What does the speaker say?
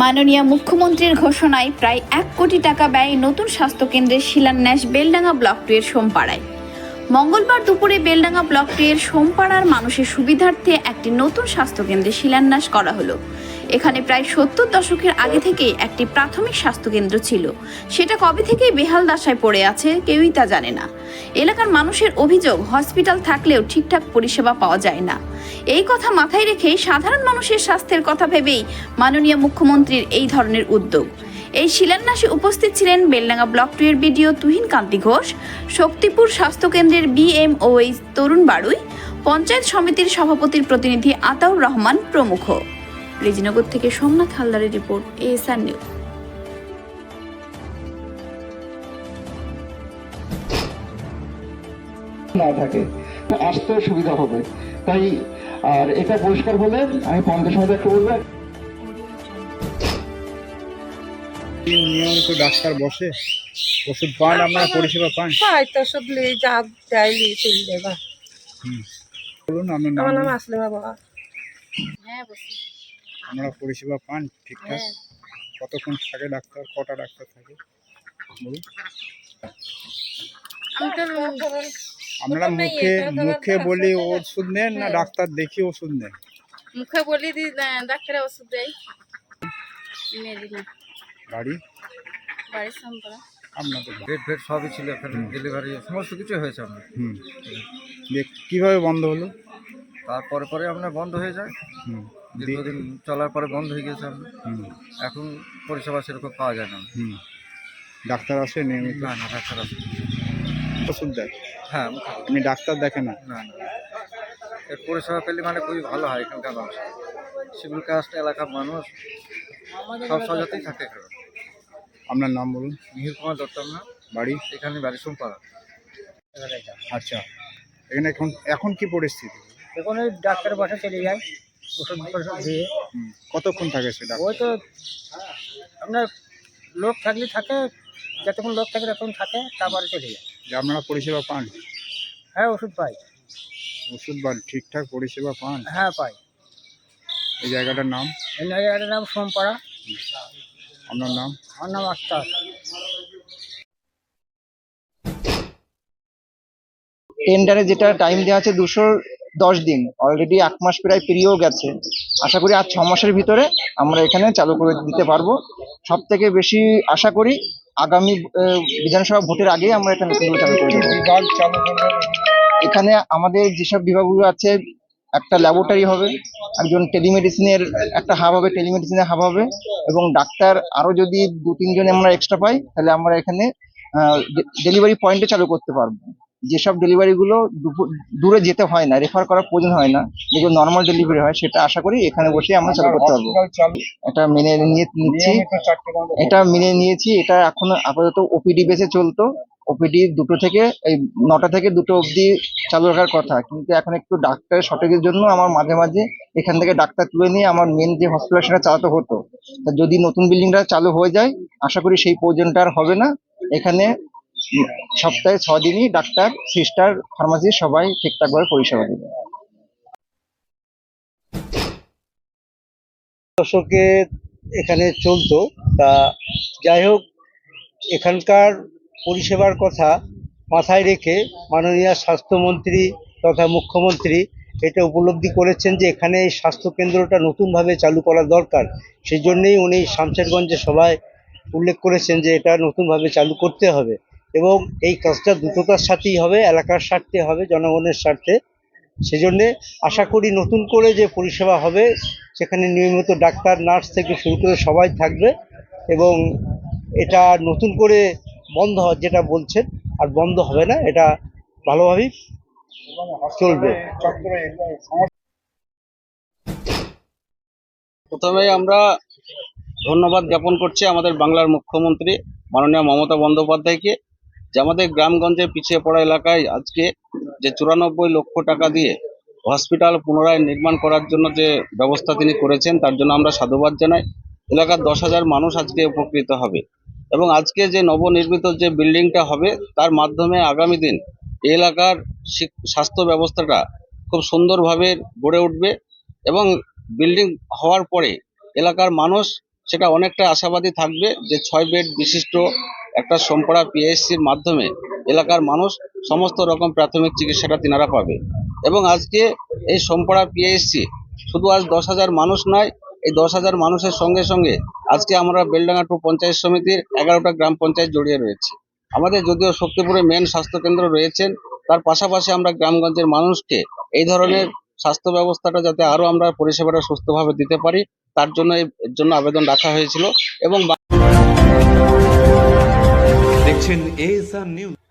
মাননীয় মুখ্যমন্ত্রীর ঘোষণায় প্রায় এক কোটি টাকা ব্যয় নতুন স্বাস্থ্যকেন্দ্রের শিলান্যাস বেলডাঙ্গা ব্লক টু এর সোমপাড়ায়। মঙ্গলবার দুপুরে বেলডাঙ্গা ব্লক টু এর সোমপাড়ার মানুষের সুবিধার্থে একটি নতুন স্বাস্থ্যকেন্দ্রের শিলান্যাস করা হলো। এখানে প্রায় সত্তর দশকের আগে থেকেই একটি প্রাথমিক স্বাস্থ্যকেন্দ্র ছিল। সেটা কবে থেকেই বেহাল দশায় পড়ে আছে কেউই তা জানে না। এলাকার মানুষের অভিযোগ, হসপিটাল থাকলেও ঠিকঠাক পরিষেবা পাওয়া যায় না। এই কথা মাথায় রেখেই সাধারণ মানুষের স্বাস্থ্যের কথা ভেবেই মাননীয় মুখ্যমন্ত্রীর এই ধরনের উদ্যোগ। এই শিলান্যাসে উপস্থিত ছিলেন বেলডাঙ্গা ব্লক টু এর বিডিও তুহিন কান্তি ঘোষ, শক্তিপুর স্বাস্থ্যকেন্দ্রের বিএমওএইচ তরুণ বাড়ুই, পঞ্চায়েত সমিতির সভাপতির প্রতিনিধি আতাউর রহমান প্রমুখ। রেজিনগর থেকে সোমনাথ হালদারের রিপোর্ট এএসআর নিউজ। না থাকে। আসতে সুবিধা হবে। তাই আর এটা পরিষ্কার হলে আমি পঞ্চাশ মধ্যে একটা বলব। নিয়মিত ডাক্তার বসে। ওষুধ পান আপনারা পরিষেবা পান। পাই তো লি যা চাইলি চলে যাবা বলুন নাম আমার নাম। আসলিমা বাবা আপনারা পরিষেবা পান ঠিকঠাক? কতক্ষণ থাকে ডাক্তার? কটা ডাক্তার থাকে? বলুন। আপনারা মুখে মুখে বলি ওষুধ নেন না ডাক্তার দেখি ওষুধ নেন? মুখে বলি দি ডাক্তারে ওষুধ দেয় বাড়ি? আপনাদের বাড়ি। বেড ফেড সবই ছিল এখানে ডেলিভারি সমস্ত কিছু হয়েছে আপনার হুম। কীভাবে বন্ধ হলো? তারপরে পরে আপনার বন্ধ হয়ে যায়। হুম। দীর্ঘদিন চলার পরে বন্ধ হয়ে গেছে হুম। এখন পরিষেবা সেরকম পাওয়া যায় না। হুম। ডাক্তার আসে নিয়মিত? না না ডাক্তার আসে ওষুধ দেয়? হ্যাঁ আপনি ডাক্তার দেখেন না? না না এর পরিষেবা পেলে মানে খুবই ভালো হয় এখানকার মানুষ। শিবির কাস্ট এলাকার মানুষ সব সজাতেই থাকে আপনার নাম বলুন। মিহির কুমার দত্ত না? বাড়ি? এখানে বাড়ি সোমপাড়া আচ্ছা। এখানে এখন এখন কি পরিস্থিতি? এখন ওই ডাক্তার বাসা চলে যায়। ওষুধ ফষুধ দিয়ে। কতক্ষণ থাকে সেটা? ওই তো আপনার লোক থাকলে থাকে যতক্ষণ লোক থাকে ততক্ষণ থাকে তারপরে চলে যায়। যে আপনারা পরিষেবা পান? হ্যাঁ ওষুধ পাই। ওষুধ পান ঠিকঠাক পরিষেবা পান? হ্যাঁ পাই। এই জায়গাটার নাম? এই জায়গাটার নাম সোমপাড়া। আপনার নাম? আমার নাম আক্তার। টেন্ডারে যেটা টাইম দেওয়া আছে দুশো দশ দিন। অলরেডি এক মাস প্রায় পেরিয়েও গেছে। আশা করি আর ছ মাসের ভিতরে আমরা এখানে চালু করে দিতে পারব। সব থেকে বেশি আশা করি আগামী বিধানসভা ভোটের আগেই আমরা এটা নতুন চালু করে এখানে আমাদের যেসব বিভাগগুলো আছে, একটা ল্যাবরেটরি হবে, একজন টেলিমেডিসিনের, একটা হাব হবে, টেলিমেডিসিনের হাব হবে, এবং ডাক্তার আরও যদি দু তিনজন আমরা এক্সট্রা পাই, তাহলে আমরা এখানে ডেলিভারি পয়েন্টে চালু করতে পারব। যেসব ডেলিভারি গুলো দুপুর- দূরে যেতে হয় না রেফার করার প্রয়োজন হয় না যেগুলো নর্মাল ডেলিভারি হয় সেটা আশা করি এখানে বসে আমরা চালু করতে পারব। এটা মেনে নিয়ে নিচ্ছি। এটা মেনে নিয়েছি এটা এখন আপাতত ওপিডি বেসে চলতো। ওপিডি দুটো থেকে এই নটা থেকে দুটো অবধি চালু রাখার কথা। কিন্তু এখন একটু ডাক্তারের শর্টেজের জন্য আমার মাঝে মাঝে এখান থেকে ডাক্তার তুলে নিয়ে আমার মেন যে হসপিটাল সেটা চালাতে হতো। যদি নতুন বিল্ডিংটা চালু হয়ে যায় আশা করি সেই প্রয়োজনটা আর হবে না। এখানে সপ্তাহে ছ দিনই ডাক্তার, সিস্টার, ফার্মাসি সবাই ঠিকঠাকভাবে পরিষেবা দেবে। দশকে এখানে চলতো। তা যাই হোক, এখানকার পরিষেবার কথা মাথায় রেখে মাননীয় স্বাস্থ্যমন্ত্রী তথা মুখ্যমন্ত্রী এটা উপলব্ধি করেছেন যে এখানে এই স্বাস্থ্যকেন্দ্রটা নতুনভাবে চালু করা দরকার। সেই জন্যেই উনি শামশেরগঞ্জে সভায় উল্লেখ করেছেন যে এটা নতুনভাবে চালু করতে হবে। এবং এই কাজটা দ্রুততার সাথেই হবে, এলাকার স্বার্থে হবে, জনগণের স্বার্থে। সেজন্যে আশা করি নতুন করে যে পরিষেবা হবে, সেখানে নিয়মিত ডাক্তার, নার্স থেকে শুরু করে সবাই থাকবে এবং এটা নতুন করে বন্ধ হয় যেটা বলছেন, আর বন্ধ হবে না, এটা ভালোভাবেই চলবে। প্রথমেই আমরা ধন্যবাদ জ্ঞাপন করছি আমাদের বাংলার মুখ্যমন্ত্রী মাননীয় মমতা বন্দ্যোপাধ্যায়কে। যে আমাদের গ্রামগঞ্জের পিছিয়ে পড়া এলাকায় আজকে যে চুরানব্বই লক্ষ টাকা দিয়ে হসপিটাল পুনরায় নির্মাণ করার জন্য যে ব্যবস্থা তিনি করেছেন, তার জন্য আমরা সাধুবাদ জানাই। এলাকার দশ হাজার মানুষ আজকে উপকৃত হবে। এবং আজকে যে নবনির্মিত যে বিল্ডিংটা হবে, তার মাধ্যমে আগামী দিন এলাকার স্বাস্থ্য ব্যবস্থাটা খুব সুন্দরভাবে গড়ে উঠবে এবং বিল্ডিং হওয়ার পরে এলাকার মানুষ সেটা অনেকটা আশাবাদী থাকবে যে ছয় বেড বিশিষ্ট একটা সোমপাড়া পিএসসির মাধ্যমে এলাকার মানুষ সমস্ত রকম প্রাথমিক চিকিৎসাটা তিনারা পাবে। এবং আজকে এই সোমপাড়া পিএসসি শুধু আজ দশ হাজার মানুষ নয়, এই দশ হাজার মানুষের সঙ্গে সঙ্গে আজকে আমরা বেলডাঙ্গা টু পঞ্চায়েত সমিতির এগারোটা গ্রাম পঞ্চায়েত জড়িয়ে রয়েছে। আমাদের যদিও শক্তিপুরে মেন স্বাস্থ্যকেন্দ্র রয়েছেন, তার পাশাপাশি আমরা গ্রামগঞ্জের মানুষকে এই ধরনের স্বাস্থ্য ব্যবস্থাটা যাতে আরও আমরা পরিষেবাটা সুস্থভাবে দিতে পারি, তার জন্য এর জন্য আবেদন রাখা হয়েছিল এবং দেখছেন এএসআর নিউজ